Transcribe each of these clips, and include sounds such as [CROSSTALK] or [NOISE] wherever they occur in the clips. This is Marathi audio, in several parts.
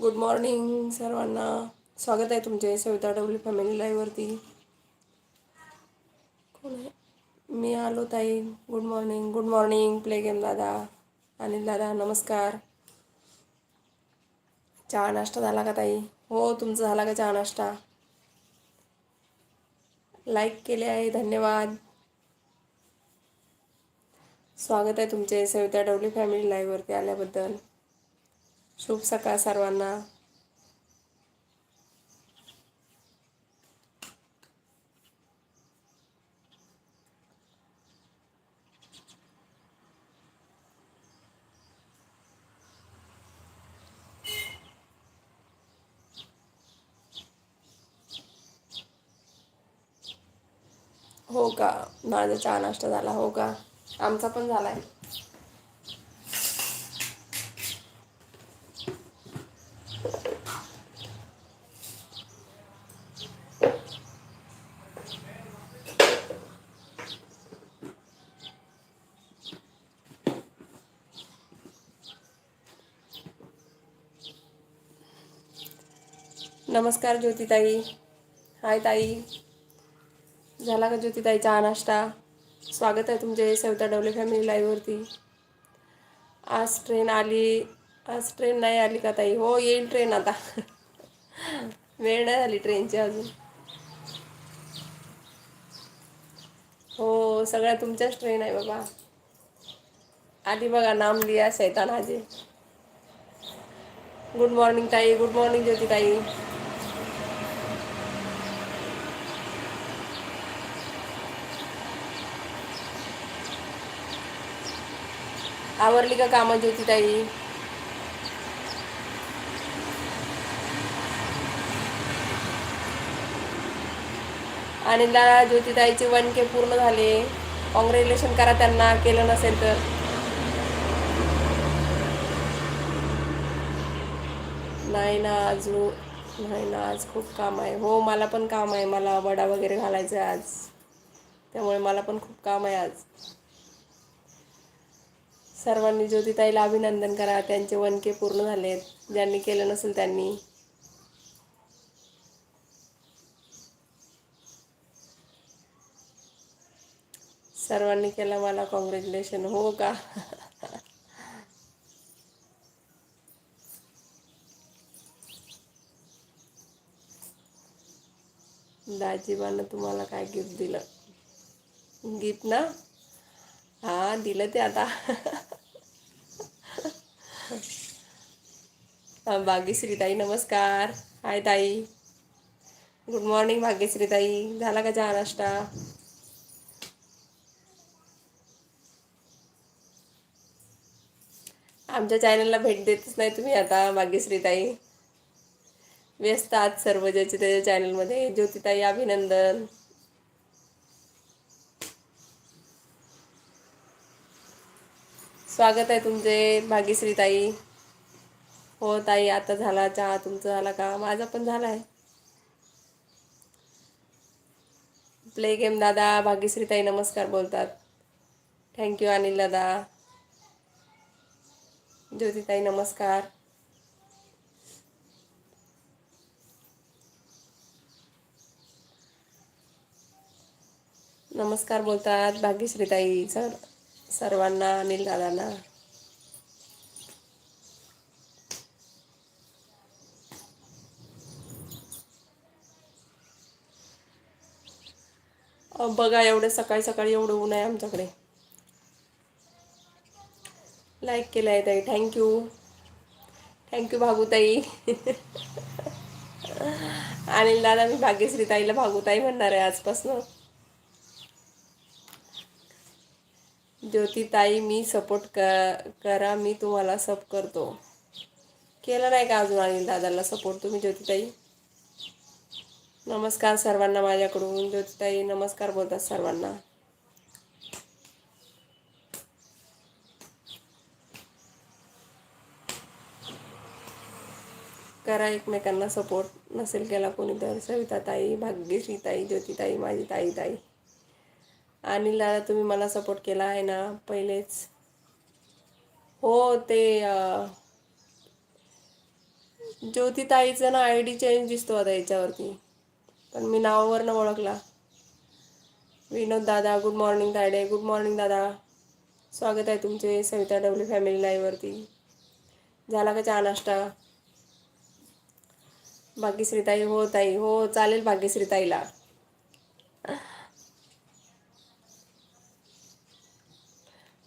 गुड मॉर्निंग सर्वांना. स्वागत आहे तुमचे सविता डब्ल्यू फॅमिली लाईव्हवरती कोण आहे? मी आलो ताई. Good morning good morning play game दादा अनिल दादा नमस्कार. चहा नाश्ता झाला का ताई? हो तुमचा झाला का चहा नाश्ता? लाईक केले आहे धन्यवाद. स्वागत आहे तुमचे सविता डब्ल्यू फॅमिली लाईव्हवरती आल्याबद्दल. शुभ सकाळ सर्वांना. हो का? माझा चहा नाश्ता झाला. हो का? आमचा पण झाला आहे नमस्कार ज्योतिताई. हाय ताई. झाला का ज्योतिताईचा नाश्ता? स्वागत आहे तुमचे सविता डवले फॅमिली लाईव्हवरती आज ट्रेन आली. आज ट्रेन नाही आली का ताई? हो येईल ट्रेन आता. वेळ नाही झाली ट्रेनची अजून. हो सगळ्या तुमच्याच ट्रेन आहे बाबा. आली बघा नाम लिया सैतान गुड मॉर्निंग ताई. गुड मॉर्निंग ज्योती आवरली का कामं ज्योती ताई आणि ज्योतिताईचे वन के पूर्ण झाले. कॉंग्रॅच्युलेशन करा त्यांना केलं नसेल तर. नाही ना अजून नाही ना आज खूप काम आहे. हो मला पण काम आहे. मला वडा वगैरे घालायचा आहे आज. त्यामुळे मला पण खूप काम आहे आज. सर्वांनी ज्योतिताईला अभिनंदन करा. त्यांचे वन के पूर्ण झालेत. ज्यांनी केलं नसेल त्यांनी. सर्वांनी केलं मला कॉंग्रॅच्युलेशन हो का? दाजीबानं तुम्हाला काय गिफ्ट दिलं? गिफ्ट ना? हा दिलं ते आता. भाग्यश्री ताई नमस्कार. हाय ताई. गुड मॉर्निंग भाग्यश्री ताई झाला का चहा नाश्ता? आमच्या चॅनलला भेट देतच नाही तुम्ही आता भाग्यश्री ताई व्यस्त आहात सर्व ज्याचे त्याच्या चॅनलमध्ये ज्योतिताई अभिनंदन. स्वागत आहे तुमचे भाग्यश्री ताई. हो ताई आता झाला चहा. तुमचा झाला का? माझा पण झाला आहे प्ले गेम दादा भाग्यश्री ताई नमस्कार बोलतात. थँक्यू अनिल दादा. ज्योतिताई नमस्कार. नमस्कार बोलतात भाग्यश्रीताई सर. सर्वांना अनिल दादांना. बघा एवढं सकाळी सकाळी एवढं ऊन आहे आमच्याकडे. लाईक केलं आहे ताई थँक्यू थँक्यू भागूताई. अनिल दादा मी भाग्यश्री ताईला भागूताई म्हणणार आहे आजपासून. ज्योतिताई मी सपोर्ट क करा मी तुम्हाला सप करतो. केलं नाही का अजून अनिल दादाला सपोर्ट तुम्ही ज्योतिताई? नमस्कार सर्वांना माझ्याकडून. ज्योतिताई नमस्कार बोलतात सर्वांना. करा एकमेकांना सपोर्ट नसेल केला कोणी तर सविताताई भाग्यश्री ताई ज्योतिताई माझी ताई ताई. अनिल दादा तुम्ही मला सपोर्ट केला आहे ना पहिलेच. हो ते ज्योतिताईचं ना आय डी चेंज दिसतो आता याच्यावरती. पण मी नावावरनं ओळखला. विनोद दादा good morning Tayde good morning दादा. स्वागत आहे तुमचे सविता डब्ल्यू फॅमिली लाईव्हवरती झाला का चहा नाश्ता? भाग्यश्रीताई हो ताई. हो चालेल भाग्यश्रीताईला.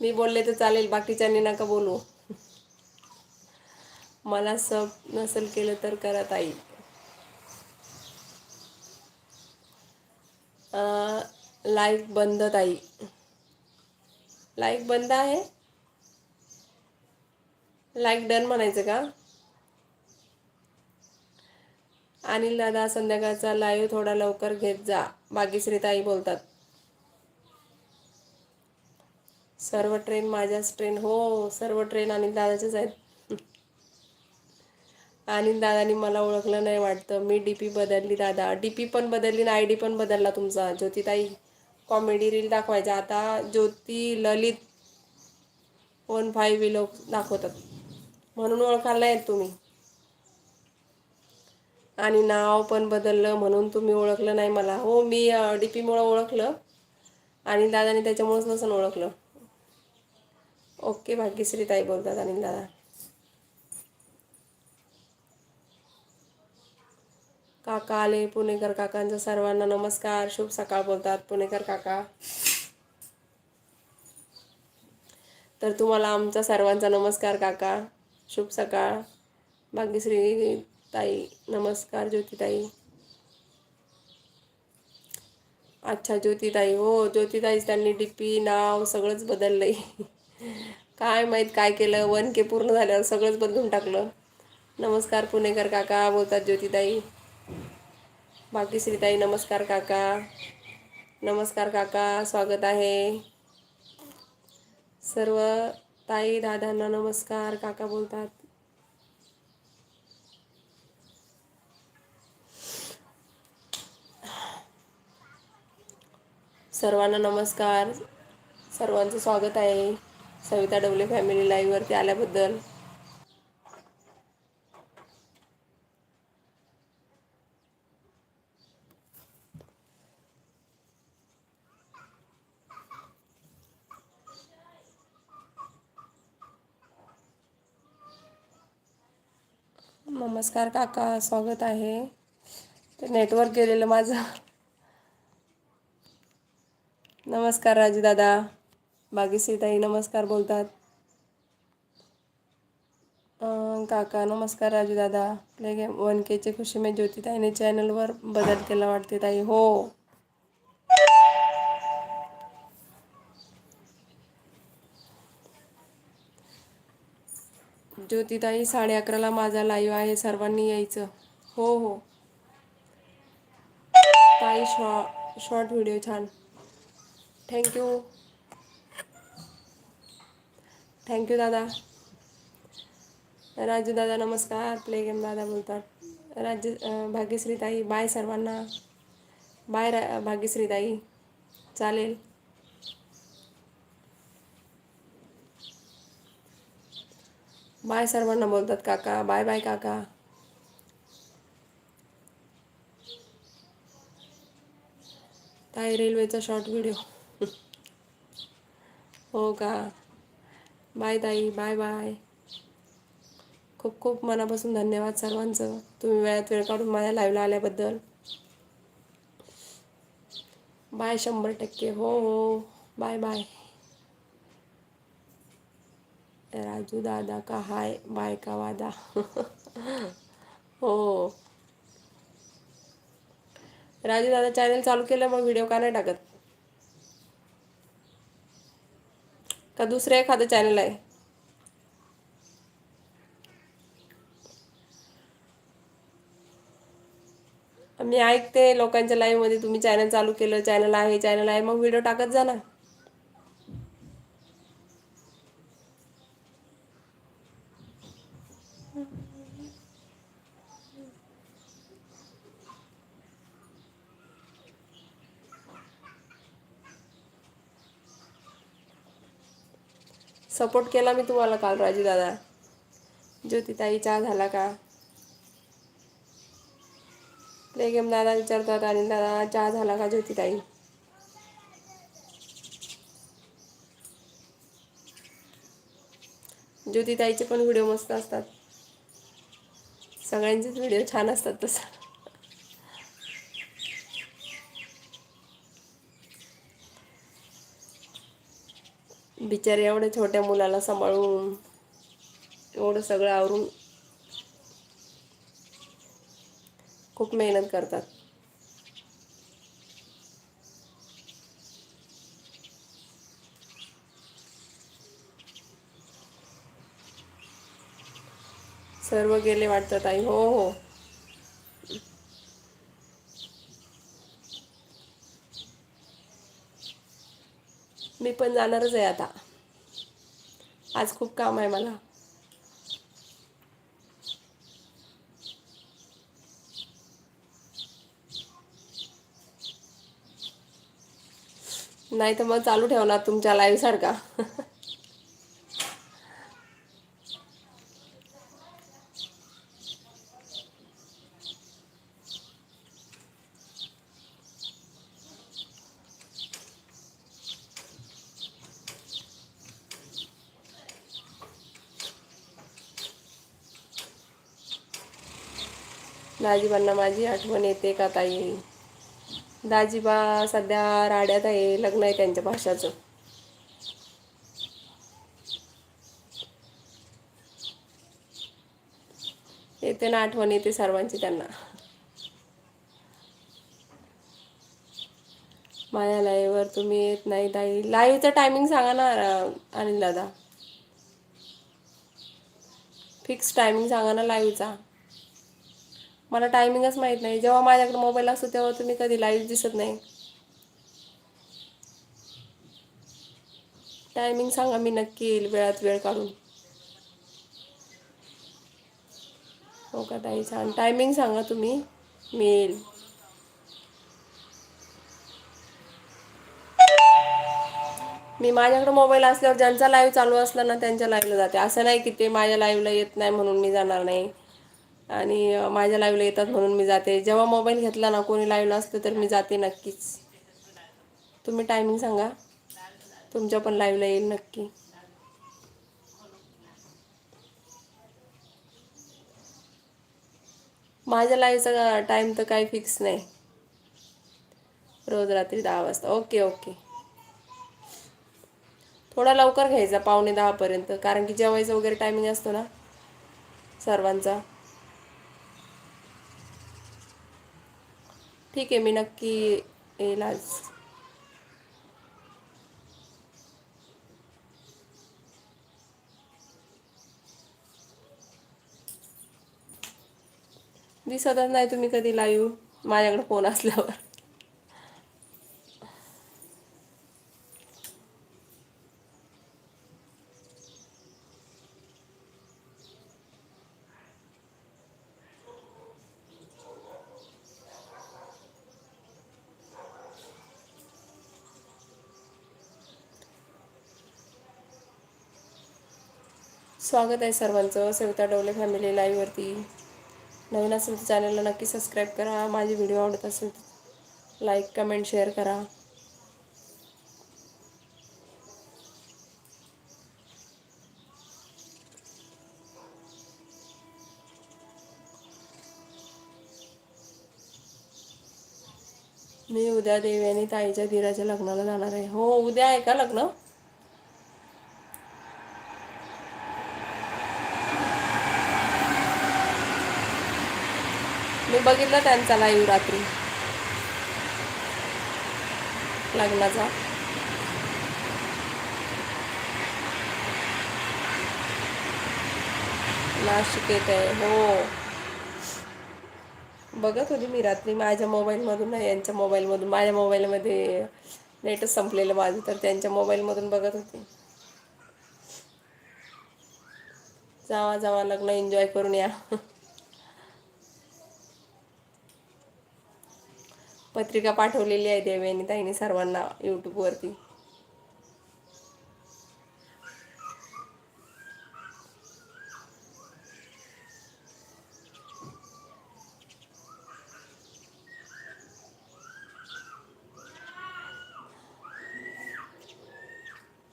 मी बोलले तर चालेल बाकीच्यांनी नका बोलू. मला सब नसेल केलं तर करा ताई. लाईक बंद ताई. लाईक बंद आहे? लाईक डन म्हणायचं का? अनिल दादा संध्याकाळचा लाईव्ह थोडा लवकर घेत जा. बागीश्री ताई बोलतात. सर्व ट्रेन माझ्याच ट्रेन हो सर्व ट्रेन अनिल दादाच्याच आहेत. अनिल दादानी मला ओळखलं नाही वाटतं. मी डी पी बदलली दादा. डी पी पण बदलली आय डी पण बदलला तुमचा. ज्योतिताई कॉमेडी रील दाखवायचा आता ज्योती ललित वन फाईव्ह लोक दाखवतात. म्हणून ओळखायला आहेत तुम्ही. आणि नाव पण बदललं म्हणून तुम्ही ओळखलं नाही मला. हो मी डी पीमुळं ओळखलं. आणि दादाने त्याच्यामुळंच नसून ओळखलं. ओके भाग्यश्री ताई बोलतात अनिल दादा. काका आले पुणेकर काकांचा सर्वांना नमस्कार. शुभ सकाळ बोलतात पुणेकर काका. तर तुम्हाला आमचा सर्वांचा नमस्कार काका. शुभ सकाळ. भाग्यश्री ताई नमस्कार ज्योतिताई. अच्छा ज्योतिताई. हो ज्योतिताईच त्यांनी डी पी नाव सगळंच बदललं आहे काय माहीत काय केलं वन के पूर्ण झाल्यावर सगळंच बदलून टाकलं. नमस्कार पुणेकर काका बोलतात ज्योतिताई. भाग्यश्रीताई नमस्कार काका. नमस्कार काका स्वागत आहे. सर्व ताई दादांना नमस्कार काका बोलतात. सर्वांना नमस्कार. सर्वांचं स्वागत आहे. सविता डवले फॅमिली लाईव्हवरती आल्याबद्दल. नमस्कार काका स्वागत आहे. ते नेटवर्क गेलेलं माझं. नमस्कार राजू दादा. बागेश्रीताई नमस्कार बोलतात. काका नमस्कार राजू दादा. प्ले गेम वन केचे खुशी मे ज्योतिताईने चॅनलवर बदल केला वाटते ताई हो. ज्योतिताई साडे अकराला माझा लाईव्ह आहे सर्वांनी यायचं. हो हो. ताई शॉ शॉर्ट व्हिडिओ छान. थँक्यू थँक्यू दादा. राजू दादा नमस्कार. प्ले गेम दादा बोलतात. राज्य भाग्यश्रीताई भाग्यश्री ताई बाय सर्वांना. बाय रा भाग्यश्री ताई चालेल. बाय सर्वांना बोलतात काका. बाय बाय काका. ताई रेल्वेचा शॉर्ट व्हिडिओ हो का? बाय ताई बाय बाय. खूप खूप मनापासून धन्यवाद सर्वांचं. तुम्ही वेळात वेळ काढून माझ्या लाईव्हला आल्याबद्दल. बाय शंभर टक्के. हो हो. Bye bye. राजू दादा का? हाय. बाय का वादा? [LAUGHS] हो. राजू दादा चॅनल चालू केलं मग व्हिडिओ का नाही टाकत? का दुसरं एखादं चॅनल आहे? मी ऐकते लोकांच्या लाईव्हमध्ये तुम्ही चॅनल चालू केलं चॅनल आहे चॅनल आहे मग व्हिडिओ टाकत जा ना. सपोर्ट केला मी तुम्हाला काल राजूदादा ज्योतिताई चहा झाला का? प्ले गेम दादा विचारतात आणि दादा चहा झाला का ज्योतिताई ज्योतिताईचे पण व्हिडिओ मस्त असतात. सगळ्यांचेच व्हिडिओ छान असतात तसं. बिचारे एवढ्या छोट्या मुलाला सांभाळून एवढं सगळं आवरून खूप मेहनत करतात. सर्व गेले वाटतात आई हो हो. मी पण जाणारच आहे आता. आज खूप काम आहे मला. नाही तर मग चालू ठेवणार तुमच्या लाईव्ह सारखा. [LAUGHS] दाजीबांना माझी आठवण येते का ताई? दाजीबा सध्या राड्यात आहे लग्न आहे त्यांच्या भाषाचं. येते ना आठवण येते सर्वांची त्यांना. माझ्या लाईव्हवर तुम्ही येत नाही ताई. लाईव्हचं टायमिंग सांगा ना अनिल दादा. फिक्स टायमिंग सांगा ना लाईव्हचा मला टायमिंगच माहीत नाही. जेव्हा माझ्याकडे मोबाईल असतो तेव्हा तुम्ही कधी लाईव्ह दिसत नाही. टायमिंग सांगा मी नक्की येईल वेळात वेळ काढून. हो का ताई? छान. टायमिंग सांगा तुम्ही. मी येईल. मी माझ्याकडे मोबाईल असल्यावर ज्यांचा लाईव्ह चालू असला ना त्यांच्या लाईव्हला जाते. असं नाही की ते माझ्या लाईव्हला येत नाही म्हणून मी जाणार नाही. आणि माझ्या लाईव्हला येतात म्हणून मी जाते. जेव्हा मोबाईल घेतला ना कोणी लाईव्हला असतं तर मी जाते नक्कीच. तुम्ही टायमिंग सांगा. तुमच्या पण लाईव्हला येईल नक्की. माझ्या लाईव्हचा टाईम तर काही फिक्स नाही. रोज रात्री दहा वाजता. ओके ओके थोडा लवकर घ्यायचा पावणे दहापर्यंत कारण की जेवायचं वगैरे टायमिंग असतो ना सर्वांचा. ठीक आहे मी नक्की येईल आज दिसतच नाही तुम्ही कधी लाईव्ह माझ्याकडे फोन असल्यावर. स्वागत आहे सर्वांचं. सविता डोले फॅमिली लाईव्हवरती नवीन असेल तर चॅनलला नक्की सबस्क्राईब करा. माझे व्हिडिओ आवडत असेल तर लाईक कमेंट शेअर करा. मी उद्या देवी आणि ताईच्या धीराच्या लग्नाला जाणार आहे. हो उद्या आहे का लग्न मी बघितला त्यांचा लाईव्ह रात्री. लग्नाचा. नाशिक येत आहे हो. बघत होती मी रात्री माझ्या मोबाईलमधून नाही यांच्या मोबाईलमधून माझ्या मोबाईलमध्ये नेटच संपलेलं माझं तर त्यांच्या मोबाईलमधून बघत होती. जावा जावा लग्न एन्जॉय करून या. पत्रिका पाठवलेली आहे देवयानी ताईने सर्वांना यूट्यूबवरती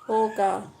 हो का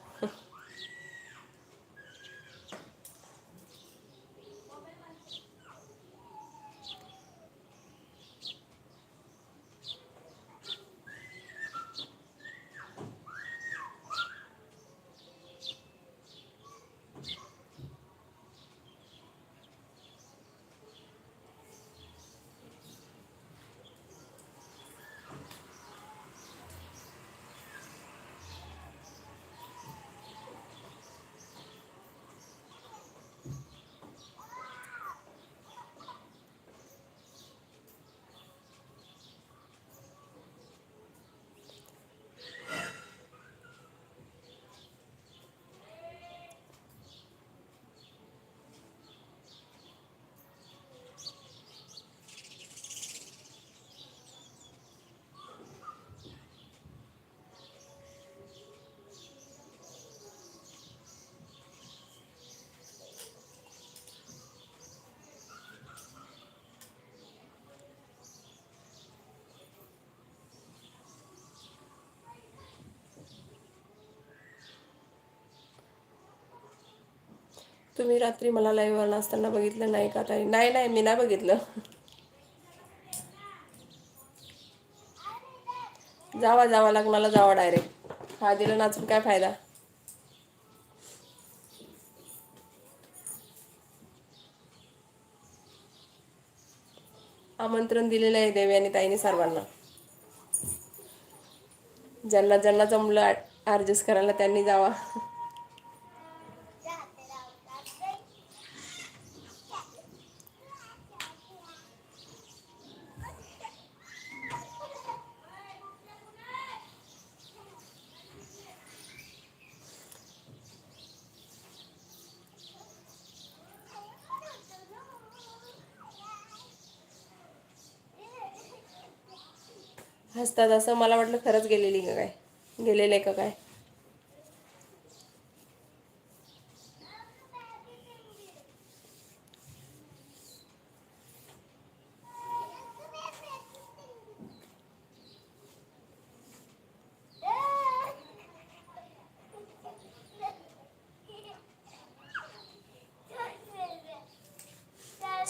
तुम्ही रात्री मला लाईव्ह आला असताना बघितलं नाही का ताई? नाही नाही मी नाही बघितलं. जावा जावा लग्नाला जावा डायरेक्ट हा दिलं नाचून काय फायदा? आमंत्रण दिलेलं आहे देवी आणि ताईने सर्वांना. ज्यांना ज्यांना जमलं ॲडजस्ट करायला त्यांनी जावा. असतात असं मला वाटलं खरंच गेलेली का काय? गेलेलं आहे का काय?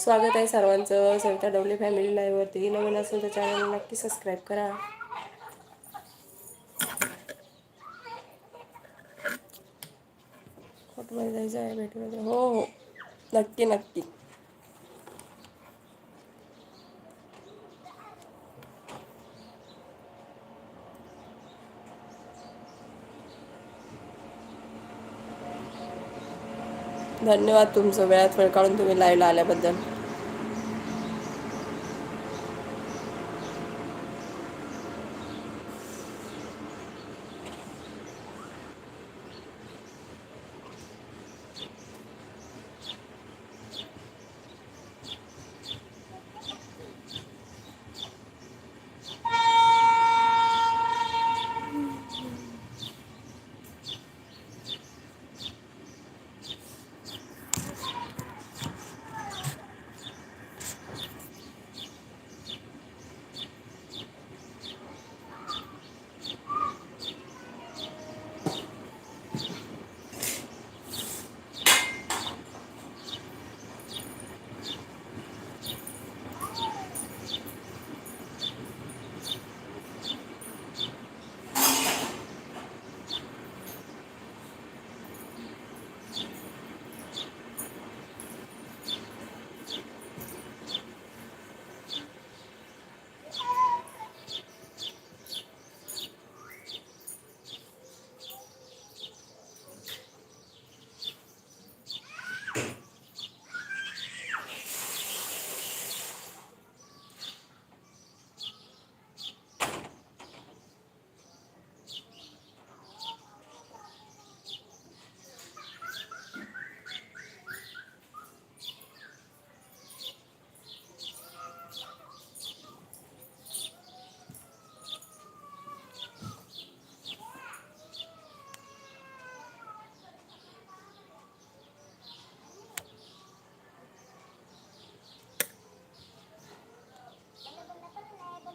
स्वागत आहे सर्वांचं. सविता डवले फॅमिली लाईव्हवरती नवीन असेल तर चॅनल नक्की सबस्क्राईब करा. हॉटमध्ये जायचं आहे भेटून हो हो. नक्की नक्की. धन्यवाद तुमचं. वेळात वेळ काढून तुम्ही लाईव्हला आल्याबद्दल.